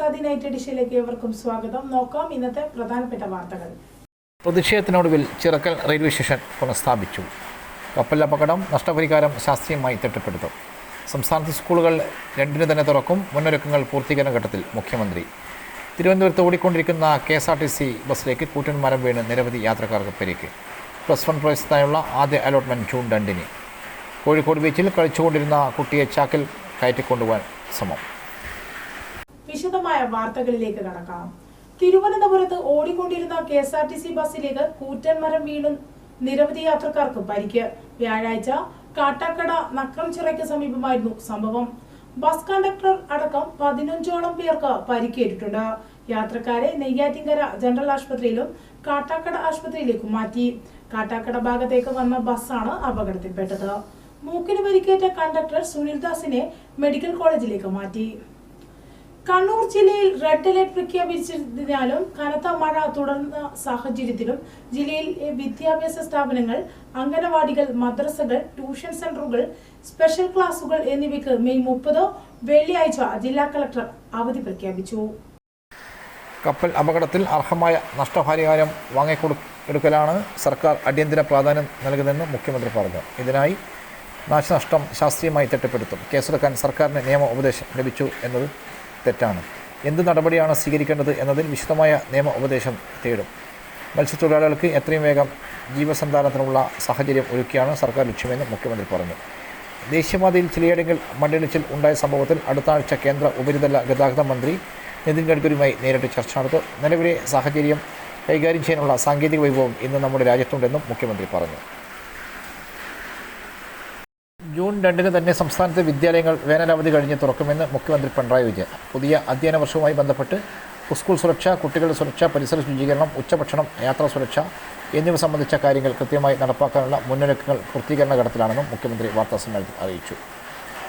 Azadi night എഡിഷയിലേക്ക് ഏവർക്കും സ്വാഗതം. നോക്കാം ഇന്നത്തെ പ്രധാനപ്പെട്ട വാർത്തകൾ. പ്രതിഷേധത്തിനൊടുവിൽ ചിറക്കൽ റെയിൽവേ സ്റ്റേഷൻ പുനഃസ്ഥാപിച്ചു. കപ്പൽ അപകടം നഷ്ടപരിഹാരം ശാസ്ത്രീയമായി തിട്ടപ്പെടുത്തും സംസ്ഥാനത്ത് സ്കൂളുകൾ രണ്ടിന് തന്നെ തുറക്കും. മുന്നൊരുക്കങ്ങൾ പൂർത്തീകരണ ഘട്ടത്തിൽ മുഖ്യമന്ത്രി. തിരുവനന്തപുരത്ത് ഓടിക്കൊണ്ടിരിക്കുന്ന K S R T C ബസ്സിലേക്ക് കൂറ്റൻ മരം വീണ് നിരവധി യാത്രക്കാർക്ക് പരിക്ക്. പ്ലസ് വൺ പ്രവേശനത്തിനായുള്ള ആദ്യ അലോട്ട്മെന്റ് ജൂൺ രണ്ടിന്. കോഴിക്കോട് ബീച്ചിൽ കളിച്ചുകൊണ്ടിരുന്ന കുട്ടിയെ ചാക്കിൽ കയറ്റിക്കൊണ്ടുപോകാൻ ശ്രമം. വിശദമായ വാർത്തകളിലേക്ക് കടക്കാം. തിരുവനന്തപുരത്ത് ഓടിക്കൊണ്ടിരുന്ന K S R T C ബസ്സിലേക്ക് കൂറ്റൻ മരം വീണു നിരവധി യാത്രക്കാർക്ക് പരിക്ക്. വ്യാഴാഴ്ച കാട്ടാക്കട നക്രംചിറയ്ക്ക് സമീപമായിരുന്നു സംഭവം. ബസ് കണ്ടക്ടർ അടക്കം പതിനഞ്ചോളം പേർക്ക് പരിക്കേറ്റിട്ടുണ്ട്. യാത്രക്കാരെ നെയ്യാറ്റിങ്കര ജനറൽ ആശുപത്രിയിലും കാട്ടാക്കട ആശുപത്രിയിലേക്കും മാറ്റി. കാട്ടാക്കട ഭാഗത്തേക്ക് വന്ന ബസ്സാണ് അപകടത്തിൽപ്പെട്ടത്. മൂക്കിന് പരിക്കേറ്റ കണ്ടക്ടർ സുനിൽദാസിനെ മെഡിക്കൽ കോളേജിലേക്ക് മാറ്റി. കണ്ണൂർ ജില്ലയിൽ റെഡ് അലർട്ട് പ്രഖ്യാപിച്ചതിനാലും കനത്ത മഴ തുടർന്ന സാഹചര്യത്തിലും ജില്ലയിൽ വിദ്യാഭ്യാസ സ്ഥാപനങ്ങൾ അംഗനവാടികൾ മദ്രസകൾ ട്യൂഷൻ സെന്ററുകൾ സ്പെഷ്യൽ ക്ലാസുകൾ എന്നിവയ്ക്ക് മെയ് മുപ്പതോ വെള്ളിയാഴ്ച ജില്ലാ കളക്ടർ അവധി പ്രഖ്യാപിച്ചു. കപ്പൽ അപകടത്തിൽ അർഹമായ നഷ്ടപരിഹാരം വാങ്ങിക്കൊടുക്കലാണ് സർക്കാർ അടിയന്തര പ്രാധാന്യം നൽകുന്നതെന്ന് മുഖ്യമന്ത്രി പറഞ്ഞു. ഇതിനായി നാശനഷ്ടം ശാസ്ത്രീയമായി തിട്ടപ്പെടുത്തും കേസെടുക്കാൻ സർക്കാരിന് നിയമ ഉപദേശം ലഭിച്ചു എന്നത് തെറ്റാണ്. എന്ത് നടപടിയാണ് സ്വീകരിക്കേണ്ടത് എന്നതിൽ വിശദമായ നിയമ ഉപദേശം തേടും. മത്സ്യത്തൊഴിലാളികൾക്ക് എത്രയും വേഗം ജീവസന്ധാനത്തിനുള്ള സാഹചര്യം ഒരുക്കിയാണ് സർക്കാർ ലക്ഷ്യമെന്ന് മുഖ്യമന്ത്രി പറഞ്ഞു. ദേശീയപാതയിൽ ചിലയിടങ്ങൾ മണ്ണിടിച്ചിൽ ഉണ്ടായ സംഭവത്തിൽ അടുത്ത ആഴ്ച കേന്ദ്ര ഉപരിതല ഗതാഗത മന്ത്രി നിതിൻ ഗഡ്കരിയുമായി നേരിട്ട് ചർച്ച നടത്തും. നിലവിലെ സാഹചര്യം കൈകാര്യം ചെയ്യാനുള്ള സാങ്കേതിക വൈഭവം ഇന്ന് നമ്മുടെ രാജ്യത്തുണ്ടെന്നും മുഖ്യമന്ത്രി പറഞ്ഞു. ജൂൺ രണ്ടിന് തന്നെ സംസ്ഥാനത്തെ വിദ്യാലയങ്ങൾ വേനലവധി കഴിഞ്ഞ് തുറക്കുമെന്ന് മുഖ്യമന്ത്രി പിണറായി വിജയൻ. പുതിയ അധ്യയന വർഷവുമായി ബന്ധപ്പെട്ട് സ്കൂൾ സുരക്ഷ കുട്ടികളുടെ സുരക്ഷ പരിസര ശുചീകരണം ഉച്ചഭക്ഷണം യാത്രാ സുരക്ഷ എന്നിവ സംബന്ധിച്ച കാര്യങ്ങൾ കൃത്യമായി നടപ്പാക്കാനുള്ള മുന്നൊരുക്കങ്ങൾ പൂർത്തീകരണ ഘട്ടത്തിലാണെന്നും മുഖ്യമന്ത്രി വാർത്താസമ്മേളനത്തിൽ അറിയിച്ചു.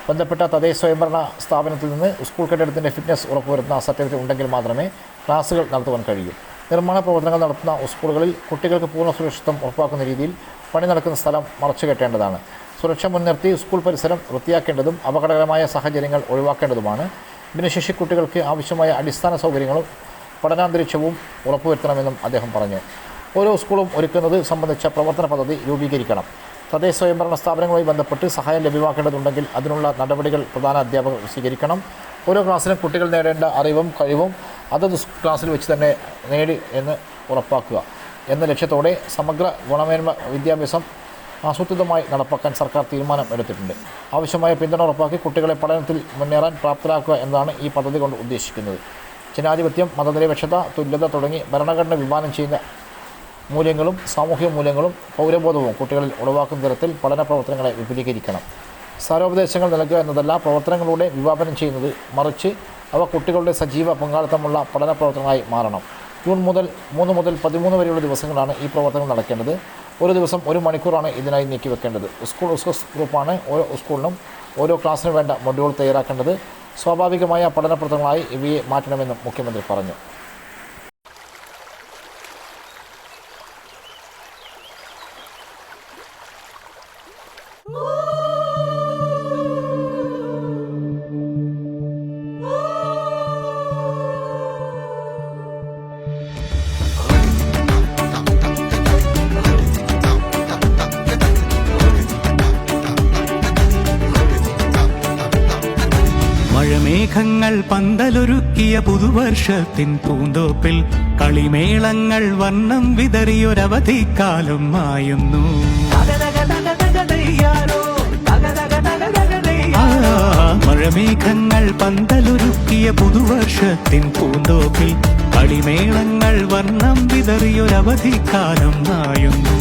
ബന്ധപ്പെട്ട തദ്ദേശ സ്വയംഭരണ സ്ഥാപനത്തിൽ നിന്ന് സ്കൂൾ കെട്ടിടത്തിന്റെ ഫിറ്റ്നസ് ഉറപ്പുവരുത്തുന്ന സർട്ടിഫിക്കറ്റ് ഉണ്ടെങ്കിൽ മാത്രമേ ക്ലാസുകൾ നടത്തുവാൻ കഴിയൂ. നിർമ്മാണ പ്രവർത്തനങ്ങൾ നടത്തുന്ന സ്കൂളുകളിൽ കുട്ടികൾക്ക് പൂർണ സുരക്ഷിതം ഉറപ്പാക്കുന്ന രീതിയിൽ പണി നടക്കുന്ന സ്ഥലം മറച്ചു കെട്ടേണ്ടതാണ് സുരക്ഷ മുൻനിർത്തി സ്കൂൾ പരിസരം വൃത്തിയാക്കേണ്ടതും അപകടകരമായ സാഹചര്യങ്ങൾ ഒഴിവാക്കേണ്ടതുമാണ്. ഭിന്നശേഷി കുട്ടികൾക്ക് ആവശ്യമായ അടിസ്ഥാന സൗകര്യങ്ങളും പഠനാന്തരീക്ഷവും ഉറപ്പുവരുത്തണമെന്നും അദ്ദേഹം പറഞ്ഞു. ഓരോ സ്കൂളും ഒരുക്കുന്നത് സംബന്ധിച്ച പ്രവർത്തന പദ്ധതി രൂപീകരിക്കണം. തദ്ദേശ സ്വയംഭരണ സ്ഥാപനങ്ങളുമായി ബന്ധപ്പെട്ട് സഹായം ലഭ്യമാക്കേണ്ടതുണ്ടെങ്കിൽ അതിനുള്ള നടപടികൾ പ്രധാന അധ്യാപകർ സ്വീകരിക്കണം. ഓരോ ക്ലാസ്സിലും കുട്ടികൾ നേടേണ്ട അറിവും കഴിവും അതത് ക്ലാസ്സിൽ വെച്ച് തന്നെ നേടി എന്ന് ഉറപ്പാക്കുക. എന്ന ലക്ഷ്യത്തോടെ സമഗ്ര ഗുണമേന്മ വിദ്യാഭ്യാസം ആസൂത്രിതമായി നടപ്പാക്കാൻ സർക്കാർ തീരുമാനം എടുത്തിട്ടുണ്ട്. ആവശ്യമായ പിന്തുണ ഉറപ്പാക്കി കുട്ടികളെ പഠനത്തിൽ മുന്നേറാൻ പ്രാപ്തരാക്കുക എന്നതാണ് ഈ പദ്ധതി കൊണ്ട് ഉദ്ദേശിക്കുന്നത്. ജനാധിപത്യം മതനിരപേക്ഷത തുല്യത തുടങ്ങി ഭരണഘടന വിഭാവനം ചെയ്യുന്ന മൂല്യങ്ങളും സാമൂഹിക മൂല്യങ്ങളും പൗരബോധവും കുട്ടികളിൽ ഉളവാക്കുന്ന തരത്തിൽ പഠന പ്രവർത്തനങ്ങളെ വിപുലീകരിക്കണം. സാരോപദേശങ്ങൾ നൽകുക എന്നതല്ല പ്രവർത്തനങ്ങളിലൂടെ വിവാപനം ചെയ്യുന്നത്. മറിച്ച് അവ കുട്ടികളുടെ സജീവ പങ്കാളിത്തമുള്ള പഠന പ്രവർത്തനങ്ങളായി മാറണം. ജൂൺ മുതൽ മൂന്ന് മുതൽ പതിമൂന്ന് വരെയുള്ള ദിവസങ്ങളാണ് ഈ പ്രവർത്തനം നടക്കേണ്ടത്. ഒരു ദിവസം ഒരു മണിക്കൂറാണ് ഇതിനായി നീക്കി വെക്കേണ്ടത്. സ്കൂൾ റിസോഴ്സ് ഗ്രൂപ്പാണ് ഓരോ സ്കൂളിനും ഓരോ ക്ലാസ്സിനും വേണ്ട മൊഡ്യൂൾ തയ്യാറാക്കേണ്ടത്. സ്വാഭാവികമായ പഠന പ്രവർത്തനങ്ങളായി ഇവയെ മാറ്റണമെന്നും മുഖ്യമന്ത്രി പറഞ്ഞു. പന്തലൊരുക്കിയ പുതുവർഷത്തിൻ പൂന്തോപ്പിൽ കളിമേളങ്ങൾ വർണം വിതറിയൊരവധിക്കാലം മായുന്നു. മഴമേഘങ്ങൾ പന്തലൊരുക്കിയ പുതുവർഷത്തിൻ പൂന്തോപ്പിൽ കളിമേളങ്ങൾ വർണം വിതറിയൊരവധിക്കാലം മായുന്നു.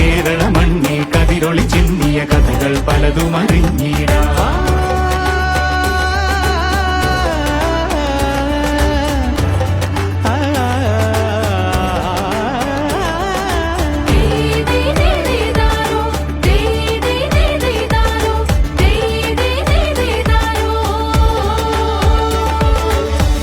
കേരള മണ്ണിൽ കതിരൊളി ചിന്നിയ കഥകൾ പലതും അറിഞ്ഞിടാം.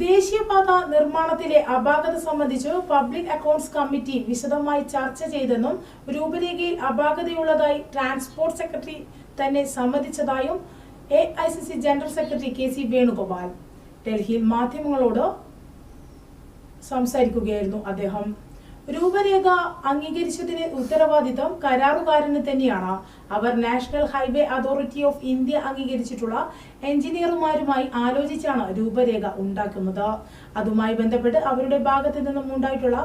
ദേശീയപാത നിർമ്മാണത്തിലെ അപാകത സംബന്ധിച്ച് പബ്ലിക് അക്കൗണ്ട്സ് കമ്മിറ്റി വിശദമായി ചർച്ച ചെയ്തെന്നും രൂപരേഖയിൽ അപാകതയുള്ളതായി ട്രാൻസ്പോർട്ട് സെക്രട്ടറി തന്നെ സമ്മതിച്ചതായും A I C C general secretary K C Venugopal. ഡൽഹിയിൽ മാധ്യമങ്ങളോട് സംസാരിക്കുകയായിരുന്നു അദ്ദേഹം. രൂപരേഖ അംഗീകരിച്ചതിന് ഉത്തരവാദിത്തം കരാറുകാരന് തന്നെയാണ്. അവർ national highway authority of India അംഗീകരിച്ചിട്ടുള്ള എഞ്ചിനീയർമാരുമായി ആലോചിച്ചാണ് രൂപരേഖ ഉണ്ടാക്കുന്നത്. അതുമായി ബന്ധപ്പെട്ട് അവരുടെ ഭാഗത്ത് നിന്നും ഉണ്ടായിട്ടുള്ള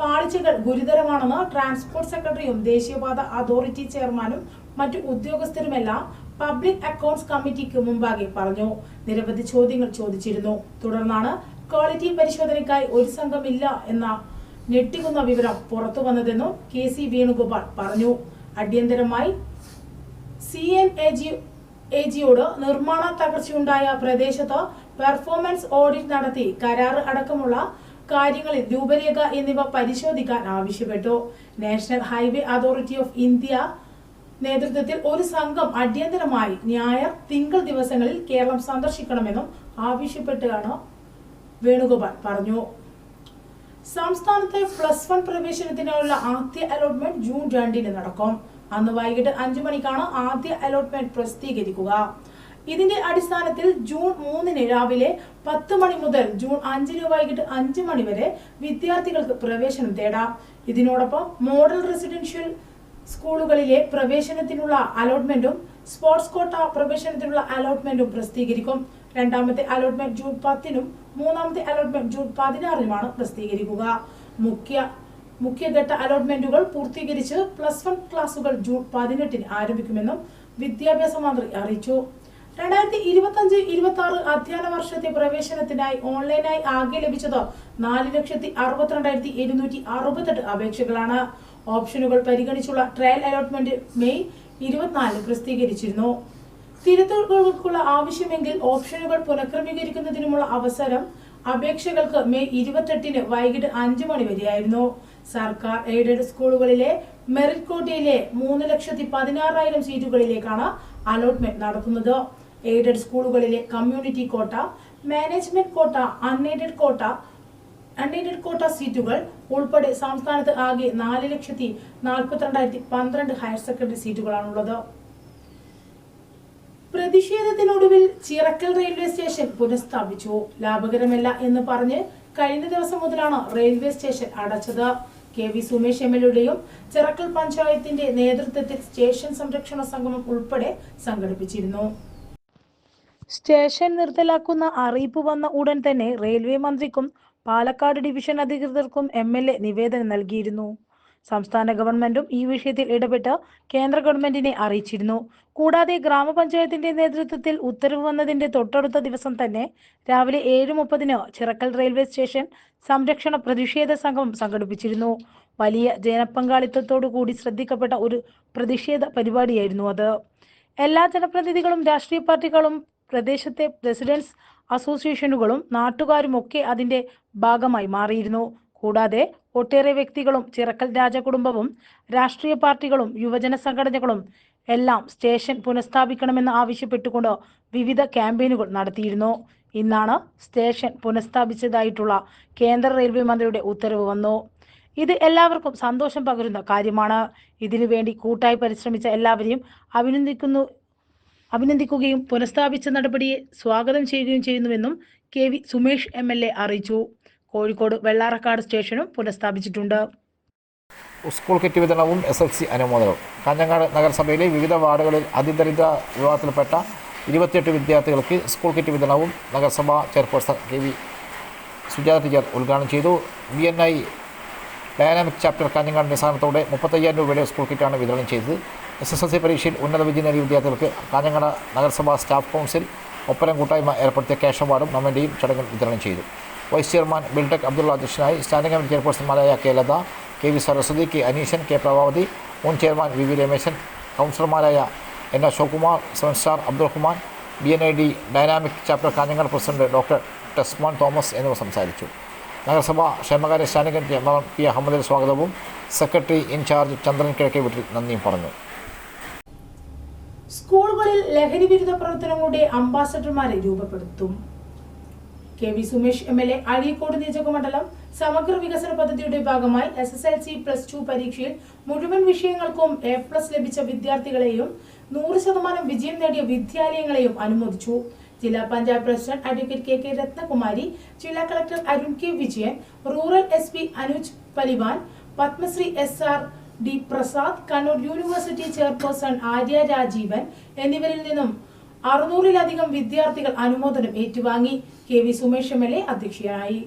പാളിച്ചകൾ ഗുരുതരമാണെന്ന് ട്രാൻസ്പോർട്ട് സെക്രട്ടറിയും ദേശീയപാത അതോറിറ്റി ചെയർമാനും മറ്റു ഉദ്യോഗസ്ഥരുമെല്ലാം പബ്ലിക് അക്കൗണ്ട്സ് കമ്മിറ്റിക്ക് മുമ്പാകെ പറഞ്ഞു. നിരവധി ചോദ്യങ്ങൾ ചോദിച്ചിരുന്നു. തുടർന്നാണ് ക്വാളിറ്റി പരിശോധനയ്ക്കായി ഒരു സംഘമില്ല എന്ന ഞെട്ടിക്കുന്ന വിവരം പുറത്തു വന്നതെന്നും കെ സി വേണുഗോപാൽ പറഞ്ഞു. അടിയന്തരമായി സി എൻ എ ജിയോട് നിർമ്മാണ തകർച്ചയുണ്ടായ പ്രദേശത്ത് പെർഫോമൻസ് ഓഡിറ്റ് നടത്തി കരാറ് അടക്കമുള്ള കാര്യങ്ങളിൽ രൂപരേഖ എന്നിവ പരിശോധിക്കാൻ ആവശ്യപ്പെട്ടു. National highway authority of India നേതൃത്വത്തിൽ ഒരു സംഘം അടിയന്തരമായി ഞായർ തിങ്കൾ ദിവസങ്ങളിൽ കേരളം സന്ദർശിക്കണമെന്നും ആവശ്യപ്പെട്ടാണ് വേണുഗോപാൽ പറഞ്ഞു. സംസ്ഥാനത്തെ പ്ലസ് വൺ പ്രവേശനത്തിനുള്ള ആദ്യ അലോട്ട്മെന്റ് ജൂൺ രണ്ടിന് നടക്കും. അന്ന് വൈകിട്ട് അഞ്ചു മണിക്കാണ് ആദ്യ അലോട്ട്മെന്റ് പ്രസിദ്ധീകരിക്കുക. ഇതിന്റെ അടിസ്ഥാനത്തിൽ ജൂൺ മൂന്നിന് രാവിലെ പത്ത് മണി മുതൽ ജൂൺ അഞ്ചിന് വൈകിട്ട് അഞ്ച് മണി വരെ വിദ്യാർത്ഥികൾക്ക് പ്രവേശനം തേടാം. ഇതിനോടൊപ്പം മോഡൽ റെസിഡൻഷ്യൽ സ്കൂളുകളിലെ പ്രവേശനത്തിനുള്ള അലോട്ട്മെന്റും സ്പോർട്സ് കോട്ട പ്രവേശനത്തിനുള്ള അലോട്ട്മെന്റും പ്രസിദ്ധീകരിക്കും. രണ്ടാമത്തെ അലോട്ട്മെന്റ് ജൂൺ പത്തിനും മൂന്നാമത്തെ അലോട്ട്മെന്റ് ജൂൺ പതിനാറിനുമാണ് പ്രസിദ്ധീകരിക്കുക. മുഖ്യ മുഖ്യഘട്ട അലോട്ട്മെന്റുകൾ പൂർത്തീകരിച്ച് പ്ലസ് വൺ ക്ലാസുകൾ ജൂൺ പതിനെട്ടിന് ആരംഭിക്കുമെന്നും വിദ്യാഭ്യാസ മന്ത്രി അറിയിച്ചു. രണ്ടായിരത്തി ഇരുപത്തി അഞ്ച് ഇരുപത്തി ആറ് അധ്യയന വർഷത്തെ പ്രവേശനത്തിനായി ഓൺലൈനായി ആകെ ലഭിച്ചത് നാല് ലക്ഷത്തി അറുപത്തിരണ്ടായിരത്തി എഴുന്നൂറ്റി അറുപത്തെട്ട് അപേക്ഷകളാണ്. ഓപ്ഷനുകൾ പരിഗണിച്ചുള്ള ട്രയൽ അലോട്ട്മെന്റ് മെയ് ഇരുപത്തിനാലിന് പ്രസിദ്ധീകരിച്ചിരുന്നു. തിരുത്തലുകൾക്കുള്ള ആവശ്യമെങ്കിൽ ഓപ്ഷനുകൾ പുനഃക്രമീകരിക്കുന്നതിനുമുള്ള അവസരം അപേക്ഷകൾക്ക് മെയ് ഇരുപത്തെട്ടിന് വൈകിട്ട് അഞ്ചു മണി വരെയായിരുന്നു. സർക്കാർ എയ്ഡഡ് സ്കൂളുകളിലെ മെറിറ്റ് കോട്ടയിലെ മൂന്ന് ലക്ഷത്തി പതിനാറായിരം സീറ്റുകളിലേക്കാണ് അലോട്ട്മെന്റ് നടത്തുന്നത്. എയ്ഡഡ് സ്കൂളുകളിലെ community quota management quota unaided quota unaided quota സീറ്റുകൾ ഉൾപ്പെടെ സംസ്ഥാനത്ത് ആകെ നാല് ലക്ഷത്തി നാൽപ്പത്തിരണ്ടായിരത്തി പന്ത്രണ്ട് ഹയർ സെക്കൻഡറി സീറ്റുകളാണുള്ളത്. പ്രതിഷേധത്തിനൊടുവിൽ ചിറക്കൽ റെയിൽവേ സ്റ്റേഷൻ പുനഃസ്ഥാപിച്ചു. ലാഭകരമല്ല എന്ന് പറഞ്ഞ് കഴിഞ്ഞ ദിവസം മുതലാണ് റെയിൽവേ സ്റ്റേഷൻ അടച്ചത്. K V Sumesh M L എയുടെയും ചിറക്കൽ പഞ്ചായത്തിന്റെ നേതൃത്വത്തിൽ സ്റ്റേഷൻ സംരക്ഷണ സംഗമം ഉൾപ്പെടെ സംഘടിപ്പിച്ചിരുന്നു. സ്റ്റേഷൻ നിർത്തലാക്കുന്ന അറിയിപ്പ് വന്ന ഉടൻ തന്നെ റെയിൽവേ മന്ത്രിക്കും പാലക്കാട് ഡിവിഷൻ അധികൃതർക്കും എ നിവേദനം നൽകിയിരുന്നു. സംസ്ഥാന ഗവൺമെന്റും ഈ വിഷയത്തിൽ ഇടപെട്ട് കേന്ദ്ര ഗവൺമെന്റിനെ അറിയിച്ചിരുന്നു. കൂടാതെ ഗ്രാമപഞ്ചായത്തിന്റെ നേതൃത്വത്തിൽ ഉത്തരവ് വന്നതിന്റെ തൊട്ടടുത്ത ദിവസം തന്നെ രാവിലെ ഏഴ് മുപ്പതിന് ചിറക്കൽ റെയിൽവേ സ്റ്റേഷൻ സംരക്ഷണ പ്രതിഷേധ സംഘം സംഘടിപ്പിച്ചിരുന്നു. വലിയ ജനപങ്കാളിത്തത്തോടു കൂടി ശ്രദ്ധിക്കപ്പെട്ട ഒരു പ്രതിഷേധ പരിപാടിയായിരുന്നു അത്. എല്ലാ ജനപ്രതിനിധികളും രാഷ്ട്രീയ പാർട്ടികളും പ്രദേശത്തെ പ്രസിഡന്റ്സ് അസോസിയേഷനുകളും നാട്ടുകാരും ഒക്കെ അതിന്റെ ഭാഗമായി മാറിയിരുന്നു. കൂടാതെ ഒട്ടേറെ വ്യക്തികളും ചിറക്കൽ രാജകുടുംബവും രാഷ്ട്രീയ പാർട്ടികളും യുവജന സംഘടനകളും എല്ലാം സ്റ്റേഷൻ പുനഃസ്ഥാപിക്കണമെന്ന് ആവശ്യപ്പെട്ടുകൊണ്ട് വിവിധ ക്യാമ്പയിനുകൾ നടത്തിയിരുന്നു. ഇന്നാണ് സ്റ്റേഷൻ പുനഃസ്ഥാപിച്ചതായിട്ടുള്ള കേന്ദ്ര റെയിൽവേ മന്ത്രിയുടെ ഉത്തരവ് വന്നു. ഇത് എല്ലാവർക്കും സന്തോഷം പകരുന്ന കാര്യമാണ്. ഇതിനുവേണ്ടി കൂട്ടായി പരിശ്രമിച്ച എല്ലാവരെയും അഭിനന്ദിക്കുന്നു അഭിനന്ദിക്കുകയും പുനഃസ്ഥാപിച്ച നടപടിയെ സ്വാഗതം ചെയ്യുകയും ചെയ്യുന്നുവെന്നും K V Sumesh M L A അറിയിച്ചു. കോഴിക്കോട് വെള്ളാറക്കാട് സ്റ്റേഷനും പുനഃസ്ഥാപിച്ചിട്ടുണ്ട്. സ്കൂൾ കിറ്റ് വിതരണവും എസ് എൽ സി അനുമോദനവും. കാഞ്ഞങ്ങാട് നഗരസഭയിലെ വിവിധ വാർഡുകളിൽ അതിദരിദ്ര വിഭാഗത്തിൽപ്പെട്ട ഇരുപത്തിയെട്ട് വിദ്യാർത്ഥികൾക്ക് സ്കൂൾ കിറ്റ് വിതരണവും നഗരസഭാ chairperson K V Sujatha teacher ഉദ്ഘാടനം ചെയ്തു. B N I dynamic chapter Kanhangad നിസാനത്തോടെ മുപ്പത്തയ്യായിരം രൂപയുടെ സ്കൂൾ കിറ്റാണ് വിതരണം ചെയ്തത്. എസ് എസ് എൽ സി പരീക്ഷയിൽ ഉന്നത വിജയം നേടിയ വിദ്യാർത്ഥികൾക്ക് കാഞ്ഞങ്ങാട് നഗരസഭാ സ്റ്റാഫ് കൗൺസിൽ ഒപ്പരം കൂട്ടായ്മ ഏർപ്പെടുത്തിയ ക്യാഷ് അവാർഡും ചടങ്ങിൽ വിതരണം ചെയ്തു. വൈസ് ചെയർമാൻ ബിൽടെക് അബ്ദുള്ള അധ്യക്ഷനായി standing committee ചെയർപേഴ്സൺമാരായ K Latha K V Saraswathi K Aneeshan K Prabhavathi മുൻ ചെയർമാൻ വി വി രമേശൻ കൗൺസിലർമാരായ N Ashok seven star Abdurahman B N I D dynamic chapter Kanhangad president doctor Tesman Thomas എന്നിവർ സംസാരിച്ചു. നഗരസഭ ക്ഷേമകാര്യ standing committee അംഗം P അഹമ്മദിന് സ്വാഗതവും secretary in charge ചന്ദ്രൻ കിഴക്കേ വീട്ടിൽ നന്ദിയും പറഞ്ഞു. സ്കൂളുകളിൽ ലഹരി വിരുദ്ധ പ്രവർത്തനങ്ങളുടെ അംബാസഡർമാരെ രൂപപ്പെടുത്തും. K V Sumesh M L A Azhikode നിയോജകമണ്ഡലം സമഗ്ര വികസന പദ്ധതിയുടെ ഭാഗമായി S S L C plus two പരീക്ഷയിൽ മുഴുവൻ വിഷയങ്ങൾക്കും എ പ്ലസ് ലഭിച്ച വിദ്യാർത്ഥികളെയും നൂറ് ശതമാനം വിജയം നേടിയ വിദ്യാലയങ്ങളെയും അനുമോദിച്ചു. ജില്ലാ panchayat president advocate K K Rathnakumari ജില്ലാ collector Arun K Vijayan rural S P Anuj Paliwal Padmashri S R D Prasad Kannur university chairperson Arya Rajeevan എന്നിവരിൽ നിന്നും അറുന്നൂറിലധികം വിദ്യാർത്ഥികൾ അനുമോദനം ഏറ്റുവാങ്ങി K V Sumesh M L A അധ്യക്ഷയായി.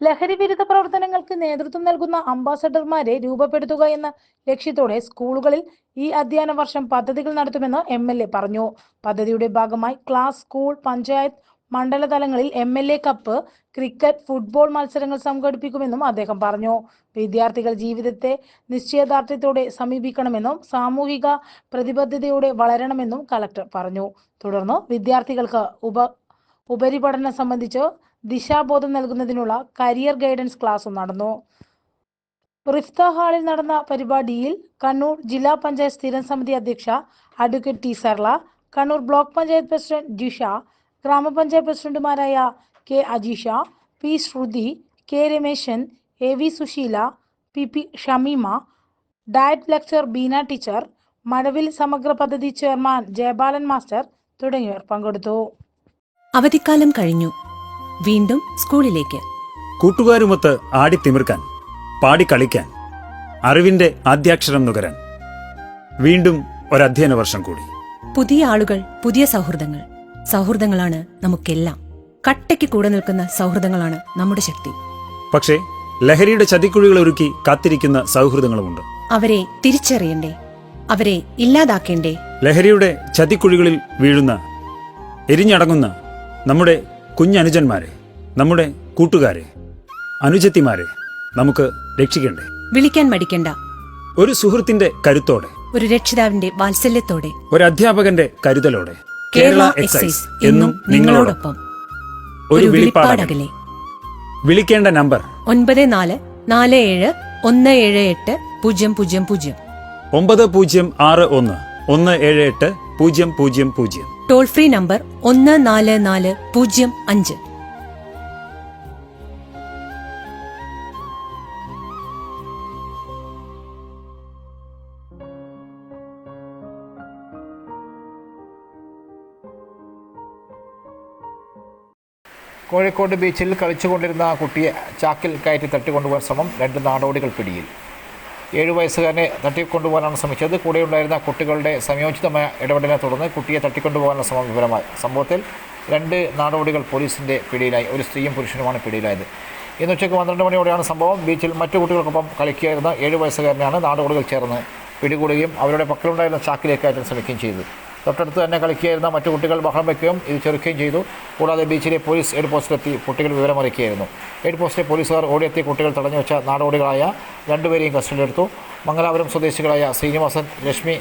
ലഹരി വിരുദ്ധ പ്രവർത്തനങ്ങൾക്ക് നേതൃത്വം നൽകുന്ന അംബാസഡർമാരെ രൂപപ്പെടുത്തുക എന്ന ലക്ഷ്യത്തോടെ സ്കൂളുകളിൽ ഈ അധ്യയന വർഷം പദ്ധതികൾ നടത്തുമെന്ന് എ പറഞ്ഞു. പദ്ധതിയുടെ ഭാഗമായി ക്ലാസ് സ്കൂൾ പഞ്ചായത്ത് മണ്ഡല തലങ്ങളിൽ M L A cup cricket football മത്സരങ്ങൾ സംഘടിപ്പിക്കുമെന്നും അദ്ദേഹം പറഞ്ഞു. വിദ്യാർത്ഥികൾ ജീവിതത്തെ നിശ്ചയദാർഢ്യത്തോടെ സമീപിക്കണമെന്നും സാമൂഹിക പ്രതിബദ്ധതയോടെ വളരണമെന്നും കലക്ടർ പറഞ്ഞു. തുടർന്ന് വിദ്യാർത്ഥികൾക്ക് ഉപ ഉപരിപഠനം സംബന്ധിച്ച് ദിശാബോധം നൽകുന്നതിനുള്ള കരിയർ ഗൈഡൻസ് ക്ലാസും നടന്നു. റിഫ്ത ഹാളിൽ നടന്ന പരിപാടിയിൽ കണ്ണൂർ ജില്ലാ പഞ്ചായത്ത് സ്ഥിരം സമിതി അധ്യക്ഷ advocate T Sarala Kannur block panchayat president Jisha ഗ്രാമപഞ്ചായത്ത് പ്രസിഡന്റുമാരായ K Ajeesha P Sruthi K Rameshan A V Susheela P P Shameema DIET lecture Beena teacher മഴവിൽ സമഗ്ര പദ്ധതി ചെയർമാൻ ജയബാലൻ മാസ്റ്റർ തുടങ്ങിയവർ പങ്കെടുത്തു. അവധിക്കാലം കഴിഞ്ഞു. വീണ്ടും സ്കൂളിലേക്ക്. കൂട്ടുകാരുമൊത്ത് പാടി കളിക്കാൻ അറിവിന്റെ ആദ്യാക്ഷരം നുകരാൻ. വീണ്ടും ഒരധ്യയന വർഷം കൂടി. പുതിയ ആളുകൾ പുതിയ സൗഹൃദങ്ങൾ. സൗഹൃദങ്ങളാണ് നമുക്കെല്ലാം. കട്ടയ്ക്ക് കൂടെ നിൽക്കുന്ന സൗഹൃദങ്ങളാണ് നമ്മുടെ ശക്തി. പക്ഷേ ലഹരിയുടെ ചതിക്കുഴികൾ ഒരുക്കി കാത്തിരിക്കുന്ന സൗഹൃദങ്ങളുമുണ്ട്. അവരെ തിരിച്ചറിയണ്ടേ? അവരെ ഇല്ലാതാക്കേണ്ടേ? ലഹരിയുടെ ചതിക്കുഴികളിൽ വീഴുന്ന എരിഞ്ഞടങ്ങുന്ന നമ്മുടെ കുഞ്ഞനുജന്മാരെ നമ്മുടെ കൂട്ടുകാരെ അനുജത്തിമാരെ നമുക്ക് രക്ഷിക്കണ്ടേ? വിളിക്കാൻ മടിക്കണ്ട. ഒരു സുഹൃത്തിന്റെ കരുത്തോടെ ഒരു രക്ഷിതാവിന്റെ വാത്സല്യത്തോടെ. ഒരു അധ്യാപകന്റെ കരുതലോടെ കേരള എക്സൈസ് എന്നും നിങ്ങളോടൊപ്പം. ഒരു വിളിപ്പാടകലെ വിളിക്കേണ്ട നമ്പർ. ഒൻപത് നാല് നാല് ഏഴ് ഒന്ന് ഏഴ് എട്ട് പൂജ്യം പൂജ്യം പൂജ്യം. ഒമ്പത് പൂജ്യം ആറ് ഒന്ന് ഒന്ന് ഏഴ് എട്ട് പൂജ്യം പൂജ്യം പൂജ്യം. ടോൾ ഫ്രീ നമ്പർ ഒന്ന് നാല് നാല് പൂജ്യം അഞ്ച്. കോഴിക്കോട് ബീച്ചിൽ കളിച്ചുകൊണ്ടിരുന്ന ആ കുട്ടിയെ ചാക്കിൽ കയറ്റി തട്ടിക്കൊണ്ടുപോകാൻ ശ്രമം രണ്ട് നാടോടികൾ പിടിയിൽ. ഏഴു വയസ്സുകാരനെ തട്ടിക്കൊണ്ടുപോകാനാണ് ശ്രമിച്ചത്. കൂടെയുണ്ടായിരുന്ന കുട്ടികളുടെ സംയോജിതമായ ഇടപെടലിനെ തുടർന്ന് കുട്ടിയെ തട്ടിക്കൊണ്ടുപോകാനുള്ള ശ്രമം വിവരമായി സംഭവത്തിൽ രണ്ട് നാടോടികൾ പോലീസിന്റെ പിടിയിലായി. ഒരു സ്ത്രീയും പുരുഷനുമാണ് പിടിയിലായത്. ഇന്ന് ഉച്ചയ്ക്ക് പന്ത്രണ്ട് മണിയോടെയാണ് സംഭവം. ബീച്ചിൽ മറ്റു കുട്ടികൾക്കൊപ്പം കളിക്കുകയായിരുന്ന ഏഴു വയസ്സുകാരനാണ് നാടോടികൾ ചേർന്ന് പിടികൂടുകയും അവരുടെ പക്കലുണ്ടായിരുന്ന ചാക്കിലേക്ക് അയറ്റാൻ ശ്രമിക്കുകയും ചെയ്തു തൊട്ടടുത്ത് തന്നെ കളിക്കുകയായിരുന്ന മറ്റു കുട്ടികൾ ബഹളം വയ്ക്കുകയും ഇത് ചെറുക്കുകയും ചെയ്തു. കൂടാതെ ബീച്ചിലെ പോലീസ് എയ്ഡ് പോസ്റ്റിലെത്തി കുട്ടികൾ വിവരമറിയിക്കുകയായിരുന്നു എയ്ഡ് പോസ്റ്റിലെ പോലീസുകാർ ഓടിയെത്തി കുട്ടികൾ തടഞ്ഞു വെച്ച നാടോടികളായ രണ്ടുപേരെയും കസ്റ്റഡിയിലെടുത്തു. മംഗലാപുരം സ്വദേശികളായ ശ്രീനിവാസൻ ലക്ഷ്മി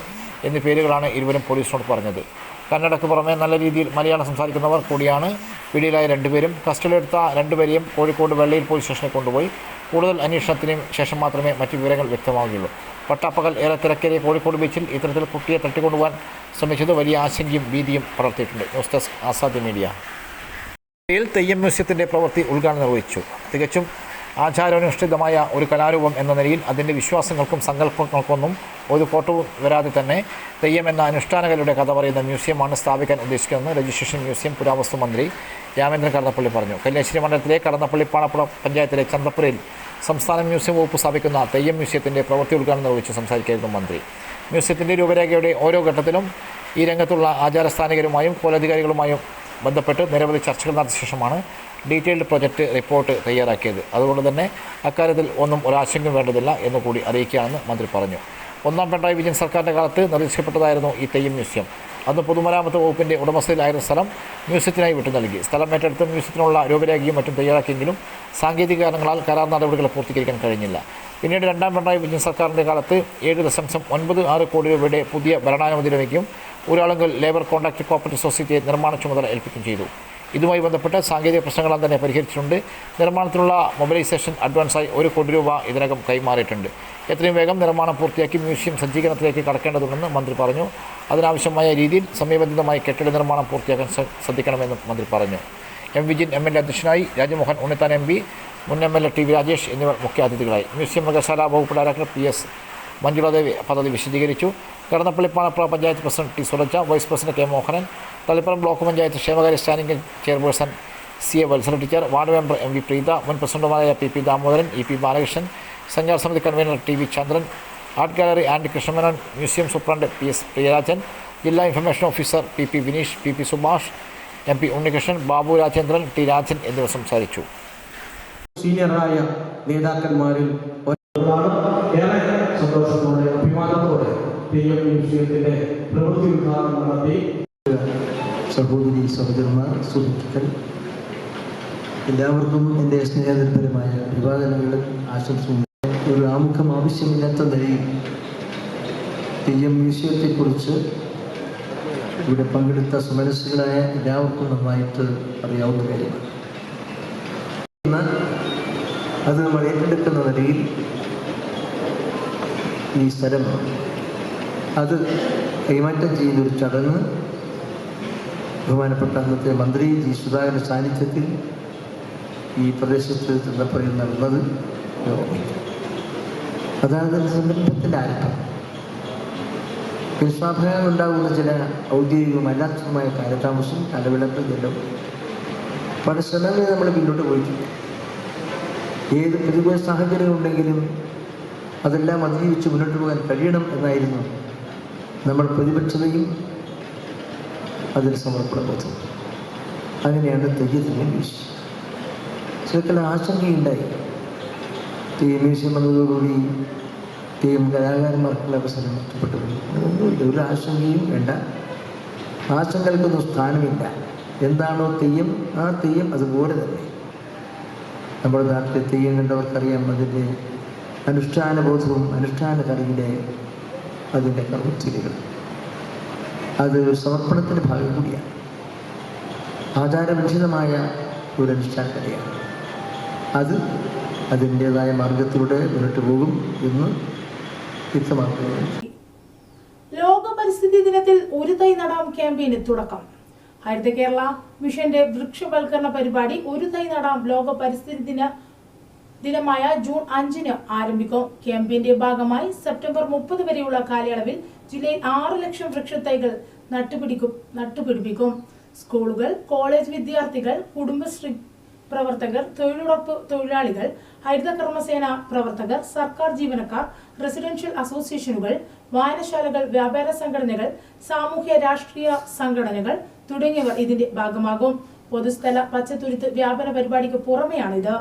എന്നീ പേരുകളാണ് ഇരുവരും പോലീസിനോട് പറഞ്ഞത്. കന്നഡയ്ക്ക് പുറമെ നല്ല രീതിയിൽ മലയാളം സംസാരിക്കുന്നവർ കൂടിയാണ് പിടിയിലായ രണ്ടുപേരും. കസ്റ്റഡിയിലെടുത്ത രണ്ടുപേരെയും കോഴിക്കോട് വെള്ളയിൽ പോലീസ് സ്റ്റേഷനിൽ കൊണ്ടുപോയി. കൂടുതൽ അന്വേഷണത്തിന് ശേഷം മാത്രമേ മറ്റു വിവരങ്ങൾ വ്യക്തമാവുകയുള്ളൂ. പട്ടാപ്പകൽ ഏറെ തിരക്കേറിയ കോഴിക്കോട് ബീച്ചിൽ ഇത്തരത്തിൽ കുട്ടിയെ തട്ടിക്കൊണ്ടുപോകാൻ ശ്രമിച്ചത് വലിയ ആശങ്കയും ഭീതിയും പടർത്തിയിട്ടുണ്ട്. News desk Azad media. യിൽ തെയ്യം മ്യൂസിയത്തിന്റെ പ്രവൃത്തി ഉദ്ഘാടനം നിർവഹിച്ചു. തികച്ചും ആചാരാനുഷ്ഠിതമായ ഒരു കലാരൂപം എന്ന നിലയിൽ അതിന്റെ വിശ്വാസങ്ങൾക്കും സങ്കല്പങ്ങൾക്കൊന്നും ഒരു കോട്ടവും വരാതെ തന്നെ തെയ്യം എന്ന അനുഷ്ഠാനകലയുടെ കഥ പറയുന്ന മ്യൂസിയമാണ് സ്ഥാപിക്കാൻ ഉദ്ദേശിക്കുന്നതെന്ന് രജിസ്ട്രേഷൻ മ്യൂസിയം പുരാവസ്തു മന്ത്രി രാമേന്ദ്രൻ കടന്നപ്പള്ളി പറഞ്ഞു. കല്യാശ്ശേരി മണ്ഡലത്തിലെ കടന്നപ്പള്ളി പാണപ്പുറം പഞ്ചായത്തിലെ ചന്തപ്പുരയിൽ സംസ്ഥാന മ്യൂസിയം വകുപ്പ് സ്ഥാപിക്കുന്ന തെയ്യം മ്യൂസിയത്തിന്റെ പ്രവൃത്തി ഉദ്ഘാടനം നിർവഹിച്ച് സംസാരിക്കുകയായിരുന്നു മന്ത്രി. മ്യൂസിയത്തിന്റെ രൂപരേഖയുടെ ഓരോ ഘട്ടത്തിലും ഈ രംഗത്തുള്ള ആചാരസ്ഥാനികരുമായും കോലധികാരികളുമായും ബന്ധപ്പെട്ട് നിരവധി ചർച്ചകൾ നടത്തിയ ശേഷമാണ് ഡീറ്റെയിൽഡ് പ്രൊജക്റ്റ് റിപ്പോർട്ട് തയ്യാറാക്കിയത്. അതുകൊണ്ട് തന്നെ അക്കാര്യത്തിൽ ഒന്നും ഒരാശങ്കയും വേണ്ടതില്ല എന്ന് കൂടി അറിയിക്കുകയാണെന്ന് മന്ത്രി പറഞ്ഞു. ഒന്നാം പിണറായി വിജയൻ സർക്കാരിന്റെ കാലത്ത് നിർദ്ദേശിക്കപ്പെട്ടതായിരുന്നു ഈ തെയ്യം മ്യൂസിയം. അന്ന് പൊതുമരാമത്ത് വകുപ്പിന്റെ ഉടമസ്ഥയിലായിരുന്ന സ്ഥലം മ്യൂസിയത്തിനായി വിട്ടു നൽകി. സ്ഥലം ഏറ്റെടുത്ത് മ്യൂസിയത്തിനുള്ള രൂപരേഖയും മറ്റും തയ്യാറാക്കിയെങ്കിലും സാങ്കേതിക കാരണങ്ങളാൽ കരാർ നടപടികൾ പൂർത്തീകരിക്കാൻ കഴിഞ്ഞില്ല. പിന്നീട് രണ്ടാം പിണറായി വിജയൻ സർക്കാരിന്റെ കാലത്ത് ഏഴ് ദശാംശം ഒൻപത് ആറ് കോടി രൂപയുടെ പുതിയ ഭരണാനുമതി ലഭിക്കും. ഊരാളുങ്കൽ ലേബർ കോൺട്രാക്ട് കോപ്പറേറ്റീവ് സൊസൈറ്റിയെ നിർമ്മാണ ചുമതല ഏൽപ്പിക്കുകയും ചെയ്തു. ഇതുമായി ബന്ധപ്പെട്ട് സാങ്കേതിക പ്രശ്നങ്ങളെല്ലാം തന്നെ പരിഹരിച്ചിട്ടുണ്ട്. നിർമ്മാണത്തിനുള്ള മൊബിലൈസേഷൻ അഡ്വാൻസായി ഒരു കോടി രൂപ ഇതിനകം കൈമാറിയിട്ടുണ്ട്. എത്രയും വേഗം നിർമ്മാണം പൂർത്തിയാക്കി മ്യൂസിയം സജ്ജീകരണത്തിലേക്ക് കടക്കേണ്ടതുണ്ടെന്ന് മന്ത്രി പറഞ്ഞു. അതിനാവശ്യമായ രീതിയിൽ സമയബന്ധിതമായി കെട്ടിട നിർമ്മാണം പൂർത്തിയാക്കാൻ ശ്ര- ശ്രദ്ധിക്കണമെന്നും മന്ത്രി പറഞ്ഞു. M Vijin M L A അധ്യക്ഷനായി രാജമോഹൻ ഉണ്ണിത്താൻ എം പി മുൻ M L A T V Rajesh എന്നിവർ മുഖ്യാതിഥികളായി. മ്യൂസിയം മൃഗശാല വകുപ്പ് ഡയറക്ടർ പി എസ് മഞ്ജുളാദേവി പദ്ധതി വിശദീകരിച്ചു. Kadannappalli Panappuzha panchayat president T Suraja vice president K Mohanan Thalippuram block panchayat ക്ഷേമകാര്യ standing chairperson C A Vatsala teacher ward member M V Preetha മുൻ പ്രസിഡന്റുമാരായ P P Damodaran E P Balakrishnan സഞ്ചാര സമിതി convener T V Chandran art gallery and Krishna Menon museum superintendent P S Priyarajan ജില്ലാ information officer P P Vineesh P P Subhash M P Unnikrishnan Babu Rajendran T Rajan എന്നിവർ സംസാരിച്ചു. സീനിയറായ നേതാക്കന്മാരിൽ ഏറെ സന്തോഷത്തോടെ അഭിമാനത്തോടെ തെയ്യം മ്യൂസിയത്തിന്റെ പ്രവൃത്തി ഉദ്ഘാടനം നടത്തി. സഹോദരി സഹോദരന്മാർ സുഹൃത്തുക്കൾ എല്ലാവർക്കും എന്റെ സ്നേഹനിർഭരമായ അഭിവാദനങ്ങളും ആശംസകളും ഒരു ആമുഖം ആവശ്യമില്ലാത്ത നിലയിൽ തെയ്യം മ്യൂസിയത്തെക്കുറിച്ച് ഇവിടെ പങ്കെടുത്ത സമരസികളായ എല്ലാവർക്കും നന്നായിട്ട് അറിയാവുന്ന കാര്യമാണ്. അത് നമ്മൾ ഏറ്റെടുക്കുന്ന നിലയിൽ ഈ സ്ഥലം അത് കൈമാറ്റം ചെയ്യുന്നൊരു ചടങ്ങ്. ബഹുമാനപ്പെട്ട അന്നത്തെ മന്ത്രി ജി സുധാകരന്റെ സാന്നിധ്യത്തിൽ ഈ പ്രദേശത്ത് ചെന്നപ്പോഴും നടന്നത് ഞാൻ അതാണ് അതിന്റെ അർത്ഥം ആരംഭം ഉണ്ടാകുന്ന ചില ഔദ്യോഗികവും അല്ലാത്തതുമായ കാലതാമസം കാലവിളക്ക് ഇതെല്ലാം പല ശ്രമങ്ങളെ നമ്മൾ പിന്നോട്ട് പോയിട്ടുണ്ട്. ഏത് പ്രതികൂല സാഹചര്യം ഉണ്ടെങ്കിലും അതെല്ലാം അതിജീവിച്ച് മുന്നോട്ട് പോകാൻ കഴിയണം എന്നായിരുന്നു നമ്മൾ പ്രതിപക്ഷതയും അതിൽ സമർപ്പണബോധം. അങ്ങനെയാണ് തെയ്യത്തിന്റെ ചിലക്കൽ ആശങ്കയുണ്ടായി. തെയ്യം മ്യൂസിയം വന്നതോടുകൂടി ടീം കലാകാരന്മാർക്കുള്ള അവസരം നഷ്ടപ്പെട്ടു. അതൊന്നുമില്ല ഒരു ആശങ്കയും വേണ്ട. ആശങ്കകൾക്കൊന്നും സ്ഥാനമില്ല. എന്താണോ തെയ്യം ആ തെയ്യം അതുപോലെ തന്നെ. നമ്മുടെ നാട്ടിലെ തെയ്യം കണ്ടവർക്കറിയാം അതിന്റെ അനുഷ്ഠാനബോധവും അനുഷ്ഠാന കറിയുടെ അതിന്റെ കർമ്മത്തിലുകൾ അത് സമർപ്പണത്തിന്റെ ഭാഗം കൂടിയാണ്. ആചാരവിഷിതമായ ഒരു അനുഷ്ഠാന കലയാണ് അത് അതിന്റേതായ മാർഗത്തിലൂടെ മുന്നോട്ട് പോകും എന്ന് വ്യക്തമാക്കുന്നു. ലോക പരിസ്ഥിതി ദിനത്തിൽ ഒരു തൈ നടാം ക്യാമ്പയിന് തുടക്കം. ഹരിത കേരള മിഷന്റെ വൃക്ഷവൽക്കരണ പരിപാടി ഒരു തൈ നടാം ലോക പരിസ്ഥിതി ദിന ദിനമായ ജൂൺ അഞ്ചിന് ആരംഭിക്കും. ക്യാമ്പയിന്റെ ഭാഗമായി സെപ്റ്റംബർ മുപ്പത് വരെയുള്ള കാലയളവിൽ ജില്ലയിൽ ആറ് ലക്ഷം വൃക്ഷത്തൈകൾ നട്ടുപിടിക്കും നട്ടുപിടിപ്പിക്കും. സ്കൂളുകൾ കോളേജ് വിദ്യാർത്ഥികൾ കുടുംബശ്രീ പ്രവർത്തകർ തൊഴിലുറപ്പ് തൊഴിലാളികൾ ഹരിത കർമ്മസേന പ്രവർത്തകർ സർക്കാർ ജീവനക്കാർ റെസിഡൻഷ്യൽ അസോസിയേഷനുകൾ വായനശാലകൾ വ്യാപാര സംഘടനകൾ സാമൂഹ്യ രാഷ്ട്രീയ സംഘടനകൾ തുടങ്ങിയവർ ഇതിന്റെ ഭാഗമാകും. പൊതുസ്ഥല പച്ചത്തുരുത്ത് വ്യാപന പരിപാടിക്ക് പുറമെയാണിത്.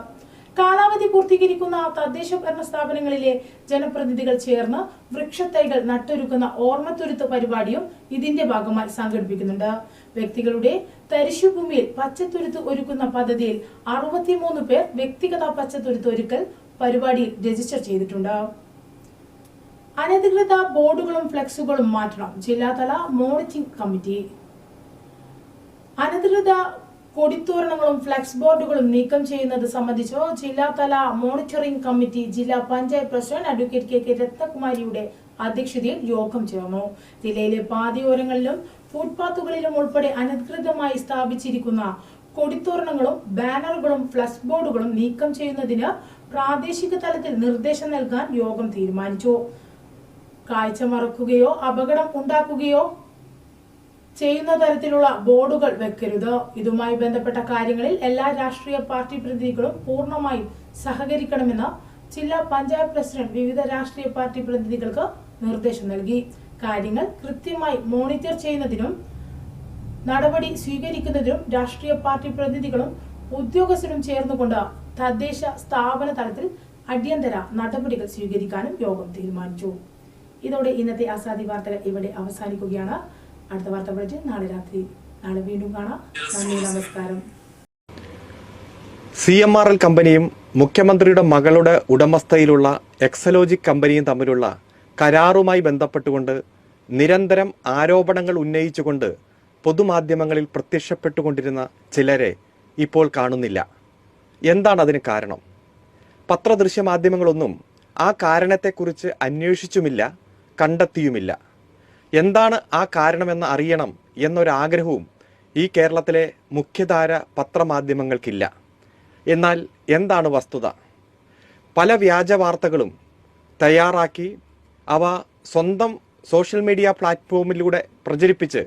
കാലാവധി പൂർത്തീകരിക്കുന്ന തദ്ദേശ ഭരണ സ്ഥാപനങ്ങളിലെ ജനപ്രതിനിധികൾ ചേർന്ന് വൃക്ഷത്തൈകൾ നട്ടൊരുക്കുന്ന ഓർമ്മത്തുരുത്ത് പരിപാടിയും ഇതിന്റെ ഭാഗമായി സംഘടിപ്പിക്കുന്നുണ്ട്. വ്യക്തികളുടെ തരിശുഭൂമിയിൽ പച്ചത്തുരുത്ത് ഒരുക്കുന്ന പദ്ധതിയിൽ അറുപത്തിമൂന്ന് പേർ വ്യക്തിഗത പച്ചത്തുരുത്ത് ഒരുക്കൽ പരിപാടിയിൽ രജിസ്റ്റർ ചെയ്തിട്ടുണ്ട്. അനധികൃത ബോർഡുകളും ഫ്ലെക്സുകളും മാറ്റണം. ജില്ലാതല മോണിറ്ററിംഗ് കമ്മിറ്റി. അനധികൃത കൊടിത്തോരണങ്ങളും ഫ്ലക്സ് ബോർഡുകളും നീക്കം ചെയ്യുന്നത് സംബന്ധിച്ചോ ജില്ലാതല മോണിറ്ററിംഗ് കമ്മിറ്റി ജില്ലാ panchayat president advocate K K രത്നകുമാരിയുടെ അധ്യക്ഷതയിൽ യോഗം ചേർന്നു. ജില്ലയിലെ പാതയോരങ്ങളിലും ഫുട്പാത്തുകളിലും ഉൾപ്പെടെ അനധികൃതമായി സ്ഥാപിച്ചിരിക്കുന്ന കൊടിത്തോരണങ്ങളും ബാനറുകളും ഫ്ലക്സ് ബോർഡുകളും നീക്കം ചെയ്യുന്നതിന് പ്രാദേശിക തലത്തിൽ നിർദ്ദേശം നൽകാൻ യോഗം തീരുമാനിച്ചു. കാഴ്ച മറക്കുകയോ അപകടം ഉണ്ടാക്കുകയോ ചെയ്യുന്ന തരത്തിലുള്ള ബോർഡുകൾ വെക്കരുത്. ഇതുമായി ബന്ധപ്പെട്ട കാര്യങ്ങളിൽ എല്ലാ രാഷ്ട്രീയ പാർട്ടി പ്രതിനിധികളും പൂർണമായും സഹകരിക്കണമെന്ന് ജില്ലാ പഞ്ചായത്ത് പ്രസിഡന്റ് വിവിധ രാഷ്ട്രീയ പാർട്ടി പ്രതിനിധികൾക്ക് നിർദ്ദേശം നൽകി. കാര്യങ്ങൾ കൃത്യമായി മോണിറ്റർ ചെയ്യുന്നതിനും നടപടി സ്വീകരിക്കുന്നതിനും രാഷ്ട്രീയ പാർട്ടി പ്രതിനിധികളും ഉദ്യോഗസ്ഥരും ചേർന്നുകൊണ്ട് തദ്ദേശ സ്ഥാപന തലത്തിൽ അടിയന്തര നടപടികൾ സ്വീകരിക്കാനും യോഗം തീരുമാനിച്ചു. ഇതോടെ ഇന്നത്തെ ആസാദി വാർത്തകൾ ഇവിടെ അവസാനിക്കുകയാണ്. അടുത്ത വാർത്ത ബുള്ളറ്റിൻ. നാളെ രാത്രി നാളെ വീണ്ടും കാണാം. നന്ദി നമസ്കാരം. സി എം ആർ എൽ കമ്പനിയും മുഖ്യമന്ത്രിയുടെ മകളുടെ ഉടമസ്ഥയിലുള്ള എക്സലോജിക് കമ്പനിയും തമ്മിലുള്ള കരാറുമായി ബന്ധപ്പെട്ടുകൊണ്ട് നിരന്തരം ആരോപണങ്ങൾ ഉന്നയിച്ചുകൊണ്ട് പൊതുമാധ്യമങ്ങളിൽ പ്രത്യക്ഷപ്പെട്ടുകൊണ്ടിരുന്ന ചിലരെ ഇപ്പോൾ കാണുന്നില്ല. എന്താണ് അതിന് കാരണം? പത്രദൃശ്യ മാധ്യമങ്ങളൊന്നും ആ കാരണത്തെക്കുറിച്ച് അന്വേഷിച്ചുമില്ല കണ്ടെത്തിയുമില്ല. എന്താണ് ആ കാരണമെന്ന് അറിയണം എന്നൊരാഗ്രഹവും ഈ കേരളത്തിലെ മുഖ്യധാര പത്രമാധ്യമങ്ങൾക്കില്ല. എന്നാൽ എന്താണ് വസ്തുത? പല വ്യാജ വാർത്തകളും തയ്യാറാക്കി അവ സ്വന്തം സോഷ്യൽ മീഡിയ പ്ലാറ്റ്ഫോമിലൂടെ പ്രചരിപ്പിച്ച്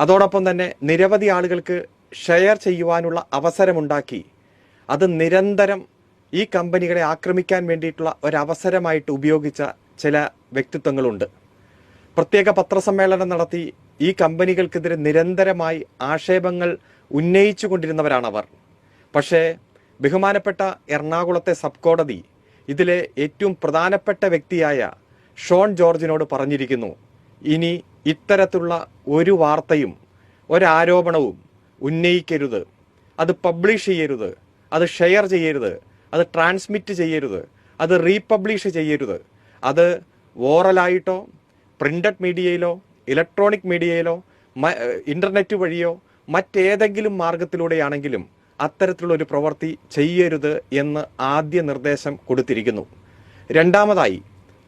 അതോടൊപ്പം തന്നെ നിരവധി ആളുകൾക്ക് ഷെയർ ചെയ്യുവാനുള്ള അവസരമുണ്ടാക്കി. അത് നിരന്തരം ഈ കമ്പനികളെ ആക്രമിക്കാൻ വേണ്ടിയിട്ടുള്ള ഒരവസരമായിട്ട് ഉപയോഗിച്ച ചില വ്യക്തിത്വങ്ങളുണ്ട്. പ്രത്യേക പത്രസമ്മേളനം നടത്തി ഈ കമ്പനികൾക്കെതിരെ നിരന്തരമായി ആക്ഷേപങ്ങൾ ഉന്നയിച്ചു കൊണ്ടിരുന്നവരാണവർ പക്ഷേ ബഹുമാനപ്പെട്ട എറണാകുളത്തെ സബ് കോടതി ഇതിലെ ഏറ്റവും പ്രധാനപ്പെട്ട വ്യക്തിയായ ഷോൺ ജോർജിനോട് പറഞ്ഞിരിക്കുന്നു ഇനി ഇത്തരത്തിലുള്ള ഒരു വാർത്തയും ഒരാരോപണവും ഉന്നയിക്കരുത്. അത് പബ്ലിഷ് ചെയ്യരുത്. അത് ഷെയർ ചെയ്യരുത്. അത് ട്രാൻസ്മിറ്റ് ചെയ്യരുത്. അത് റീപബ്ലിഷ് ചെയ്യരുത്. അത് ഓറലായിട്ടോ പ്രിന്റഡ് മീഡിയയിലോ ഇലക്ട്രോണിക് മീഡിയയിലോ ഇന്റർനെറ്റ് വഴിയോ മറ്റേതെങ്കിലും മാർഗത്തിലൂടെയാണെങ്കിലും അത്തരത്തിലുള്ള ഒരു പ്രവൃത്തി ചെയ്യരുത് എന്ന് ആദ്യ നിർദ്ദേശം കൊടുത്തിരിക്കുന്നു. രണ്ടാമതായി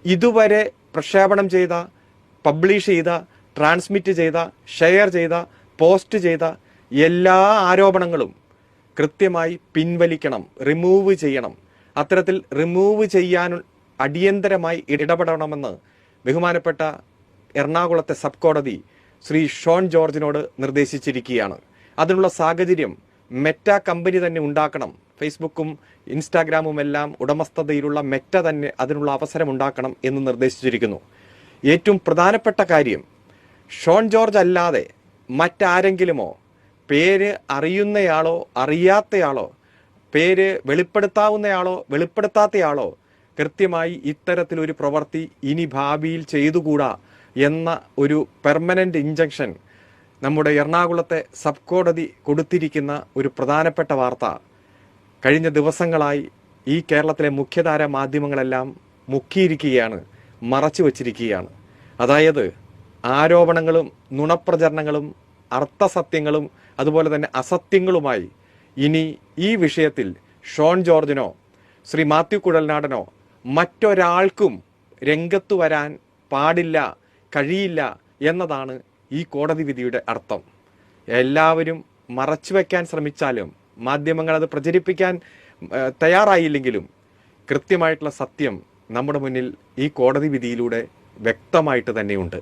ഇതുവരെ പ്രക്ഷേപണം ചെയ്ത പബ്ലിഷ് ചെയ്ത ട്രാൻസ്മിറ്റ് ചെയ്ത ഷെയർ ചെയ്ത പോസ്റ്റ് ചെയ്ത എല്ലാ ആരോപണങ്ങളും കൃത്യമായി പിൻവലിക്കണം റിമൂവ് ചെയ്യണം. അത്തരത്തിൽ റിമൂവ് ചെയ്യാൻ അടിയന്തരമായി ഇടപെടണമെന്ന് ബഹുമാനപ്പെട്ട എറണാകുളത്തെ സബ് കോടതി ശ്രീ ഷോൺ ജോർജിനോട് നിർദ്ദേശിച്ചിരിക്കുകയാണ്. അതിനുള്ള സാഹചര്യം മെറ്റ കമ്പനി തന്നെ ഉണ്ടാക്കണം. ഫേസ്ബുക്കും ഇൻസ്റ്റാഗ്രാമും എല്ലാം ഉടമസ്ഥതയിലുള്ള മെറ്റ തന്നെ അതിനുള്ള അവസരം ഉണ്ടാക്കണം എന്ന് നിർദ്ദേശിച്ചിരിക്കുന്നു. ഏറ്റവും പ്രധാനപ്പെട്ട കാര്യം ഷോൺ ജോർജ് അല്ലാതെ മറ്റാരെങ്കിലുമോ പേര് അറിയുന്നയാളോ അറിയാത്തയാളോ പേര് വെളിപ്പെടുത്താവുന്നയാളോ വെളിപ്പെടുത്താത്തയാളോ കൃത്യമായി ഇത്തരത്തിലൊരു പ്രവൃത്തി ഇനി ഭാവിയിൽ ചെയ്തുകൂടാ എന്ന ഒരു പെർമനന്റ് ഇഞ്ചക്ഷൻ നമ്മുടെ എറണാകുളത്തെ സബ് കോടതി കൊടുത്തിരിക്കുന്ന ഒരു പ്രധാനപ്പെട്ട വാർത്ത. കഴിഞ്ഞ ദിവസങ്ങളായി ഈ കേരളത്തിലെ മുഖ്യധാര മാധ്യമങ്ങളെല്ലാം മുക്കിയിരിക്കുകയാണ് മറച്ചു വച്ചിരിക്കുകയാണ്. അതായത് ആരോപണങ്ങളും നുണപ്രചരണങ്ങളും അർത്ഥസത്യങ്ങളും അതുപോലെ തന്നെ അസത്യങ്ങളുമായി ഇനി ഈ വിഷയത്തിൽ ഷോൺ ജോർജിനോ ശ്രീ മാത്യു കുഴൽനാടനോ മറ്റൊരാൾക്കും രംഗത്ത് വരാൻ പാടില്ല കഴിയില്ല എന്നതാണ് ഈ കോടതി വിധിയുടെ അർത്ഥം. എല്ലാവരും മറച്ചു വയ്ക്കാൻ ശ്രമിച്ചാലും മാധ്യമങ്ങൾ അത് പ്രചരിപ്പിക്കാൻ തയ്യാറായില്ലെങ്കിലും കൃത്യമായിട്ടുള്ള സത്യം നമ്മുടെ മുന്നിൽ ഈ കോടതി വിധിയിലൂടെ വ്യക്തമായിട്ട് തന്നെയുണ്ട്.